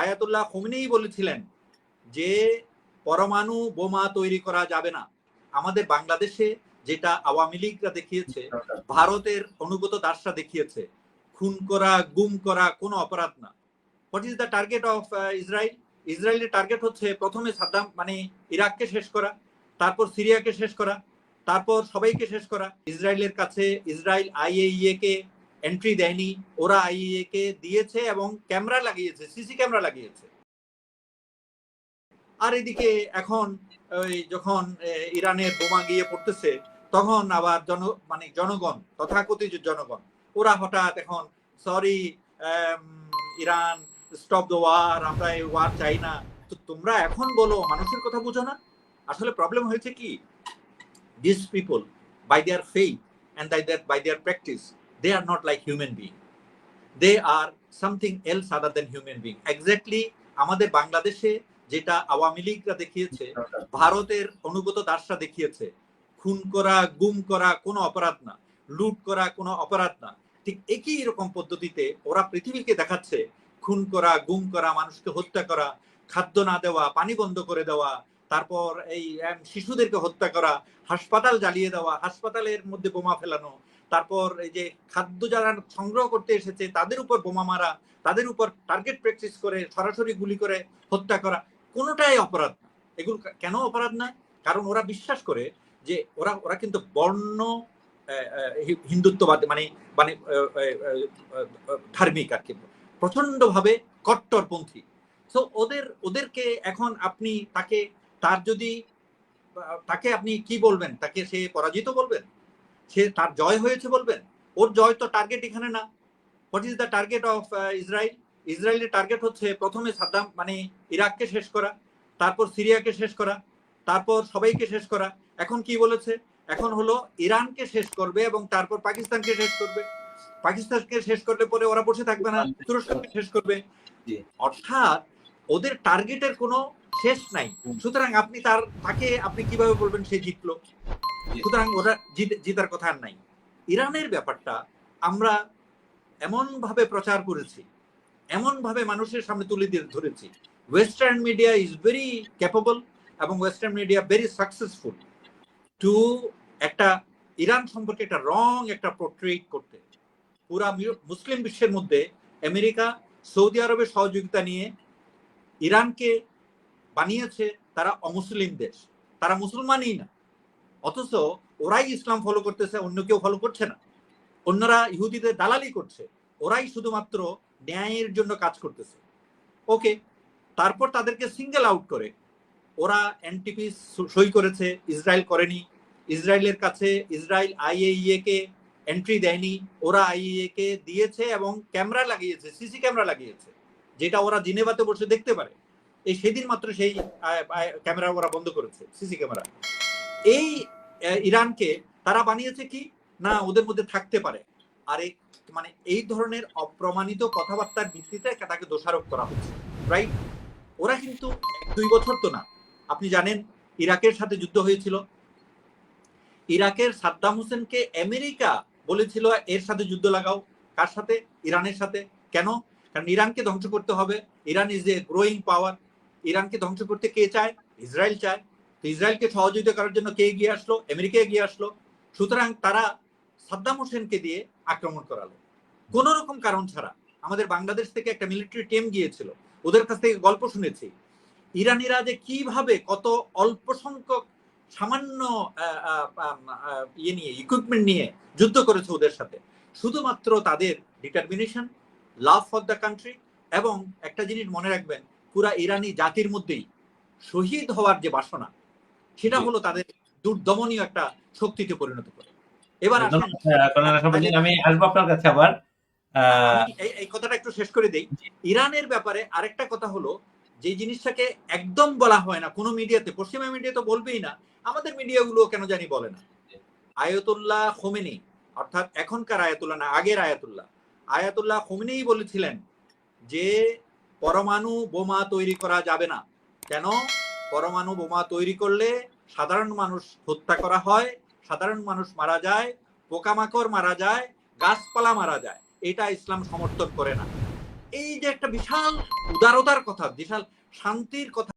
Ayatollah খমিনেই বলেছিলেন যে পরমাণু বোমা তৈরি করা যাবে না। আমাদের বাংলাদেশে যেটা আওয়ামী লীগরা দেখিয়েছে, ভারতের অনুগত দাসরা দেখিয়েছে, খুন করা, গুম করা কোনো অপরাধ না। What is the target of Israel ইসরায়েলের টার্গেট হচ্ছে প্রথমে সাদ্দাম মানে ইরাককে শেষ করা, তারপর সিরিয়াকে শেষ করা, তারপর সবাইকে শেষ করা। ইসরায়েলের কাছে ইসরায়েল আইএইএ কে এন্ট্রি দেয়নি। ওরা আইএ কে দিয়েছে এবং ক্যামেরা লাগিয়েছে সিসি ক্যামেরা লাগিয়েছে। আর এদিকে এখন ওই যখন ইরানের বোমা গিয়ে পড়তেছে, তখন আবার জন মানে জনগণ, তথাকথিত জনগণ, ওরা হঠাৎ এখন sorry Iran stop the war আমরা এই ওয়ার চাই না। তো তোমরা এখন বলো, মানুষের কথা বুঝো না? আসলে প্রবলেম হয়েছে কি? This people by their faith and by their by their practice they are not like human being they are something else other than human being exactly আমাদের বাংলাদেশে যেটা আওয়ামী লীগরা দেখিয়েছে, ভারতের অনুগত দাসরা দেখিয়েছে, খুন করা, গুম করা কোনো অপরাধ না, লুট করা কোনো অপরাধ না, ঠিক একই রকম পদ্ধতিতে ওরা পৃথিবীকে দেখাচ্ছে, খুন করা, গুম করা, মানুষকে হত্যা করা, খাদ্য না দেওয়া, পানি বন্ধ করে দেওয়া, তারপর এই শিশুদেরকে হত্যা করা, হাসপাতাল জ্বালিয়ে দেওয়া, হাসপাতালের মধ্যে বোমা ফেলানো তারপর এই যে খাদ্য যারা সংগ্রহ করতে এসেছে, তাদের উপর বোমা মারা, তাদের উপর টার্গেট প্র্যাকটিস করে, সরাসরি গুলি করে, হত্যা করা, কোনোটাই অপরাধ না। এগুলো কেন অপরাধ না? কারণ ওরা বিশ্বাস করে যে ওরা ওরা কিন্তু বর্ণ হিন্দুত্ববাদ মানে মানে ধার্মিক আর কি। প্রচণ্ড ভাবে কট্টরপন্থী। তো ওদের, ওদেরকে এখন আপনি তাকে, তার যদি তাকে আপনি কি বলবেন? তাকে সে পরাজিত বলবেন? সে তার জয় হয়েছে বলবেন? ওর জয় তো টার্গেট এখানে না। What is the target of Israel ইসরায়েলের টার্গেট হচ্ছে প্রথমে সাদ্দাম মানে ইরাককে শেষ করা তারপর সিরিয়াকে শেষ করা তারপর সবাইকে শেষ করা। এখন কি বলেছে? এখন হলো ইরানকে শেষ করবে এবং তারপর পাকিস্তানকে শেষ করবে। পাকিস্তানকে শেষ করলে পরে ওরা বসে থাকবে না তুরস্ককে শেষ করবে। অর্থাৎ ওদের টার্গেটের কোনো শেষ নাই। সুতরাং আপনি তার তাকে আপনি কীভাবে বলবেন সে জিতলো। সুতরাং ওরা জিতার কথা আর নাই। ইরানের ব্যাপারটা আমরা এমন ভাবে প্রচার করেছি এমন ভাবে মানুষের সামনে তুলে দিয়ে ধরেছি। Western media is very capable এবং western media very successful to একটা ইরান সম্পর্কে একটা রং একটা পোর্ট্রেট করতে। পুরা মুসলিম বিশ্বের মধ্যে আমেরিকা, সৌদি আরবের সহযোগিতা নিয়ে ইরানকে বানিয়েছে তারা অমুসলিম দেশ। তারা মুসলমানই না। অথচ ওরাই ইসলাম ফলো করতেছে, অন্য কেউ ফলো করছে না। অন্যরা ইহুদিদের দালালি করছে, ওরাই শুধুমাত্র ন্যায়ের জন্য কাজ করতেছে। ওকে তারপর তাদেরকে সিঙ্গেল আউট করে। ওরা এনটিপি সই করেছে, ইসরায়েল করেনি। ইসরায়েলের কাছে ইসরায়েল আইএইএ কে এন্ট্রি দেয়নি। ওরা আইএইএ কে দিয়েছে এবং ক্যামেরা লাগিয়েছে, সিসি ক্যামেরা লাগিয়েছে, যেটা ওরা জিনেভাতে বসে দেখতে পারে। এই সেদিন মাত্র সেই ক্যামেরা ওরা বন্ধ করেছে, সিসি ক্যামেরা। এই ইরানকে তারা বানিয়েছে কি? না, ওদের মধ্যে থাকতে পারে। আর মানে এই ধরনের অপ্রমাণিত কথাবার্তার ভিত্তিতে তাকে দোষারোপ করা হচ্ছে রাইট ওরা কিন্তু দুই বছর তো না। আপনি জানেন, ইরাকের সাথে যুদ্ধ হয়েছিল। ইরাকের সাদ্দাম হোসেনকে আমেরিকা বলেছিল, এর সাথে যুদ্ধ লাগাও। কার সাথে? ইরানের সাথে। কেন? কারণ ইরানকে ধ্বংস করতে হবে। Iran is a growing power ইরানকে ধ্বংস করতে কে চায়? ইসরায়েল চায়। ইসরায়েলকে সহযোগিতা করার জন্য কে এগিয়ে আসলো? আমেরিকা এগিয়ে আসলো। সুতরাং তারা সাদ্দাম হোসেনকে দিয়ে আক্রমণ করালো। কোন রকম কারণ ছাড়া আমাদের বাংলাদেশ থেকে একটা মিলিটারি টিম গিয়েছিল। ওদের কাছ থেকে গল্প শুনেছি। ইরানিরা যে কীভাবে কত অল্প সংখ্যক সামান্য ইয়ে নিয়ে ইকুইপমেন্ট নিয়ে যুদ্ধ করেছে ওদের সাথে। শুধুমাত্র তাদের determination love for the country এবং একটা জিনিস মনে রাখবেন, পুরা ইরানি জাতির মধ্যেই শহীদ হওয়ার যে বাসনা সেটা হলো তাদের দুর্দমনীয় একটা শক্তিতে পরিণত করে। এবার আশরাফুদ্দিন। আমি আসব আপনার কাছে আবার। এই- কথাটা একটু শেষ করে দেই। ইরানের ব্যাপারে আরেকটা কথা হলো যে জিনিসটাকে একদম বলা হয় না কোনো মিডিয়াতে পশ্চিমা মিডিয়া তো বলবেই না আমাদের মিডিয়াগুলো কেন জানি বলে না। আয়াতুল্লাহ খোমেনি অর্থাৎ এখনকার আয়াতুল্লাহ না আগের আয়াতুল্লাহ। আয়াতুল্লাহ খোমেনিই বলেছিলেন যে পরমাণু বোমা তৈরি করা যাবে না। কেন? পরমাণু বোমা তৈরি করলে সাধারণ মানুষ হত্যা করা হয়, সাধারণ মানুষ মারা যায়, পোকামাকড় মারা যায়, গাছপালা মারা যায়। এটা ইসলাম সমর্থন করে না। এই যে একটা বিশাল উদারতার কথা, বিশাল শান্তির কথা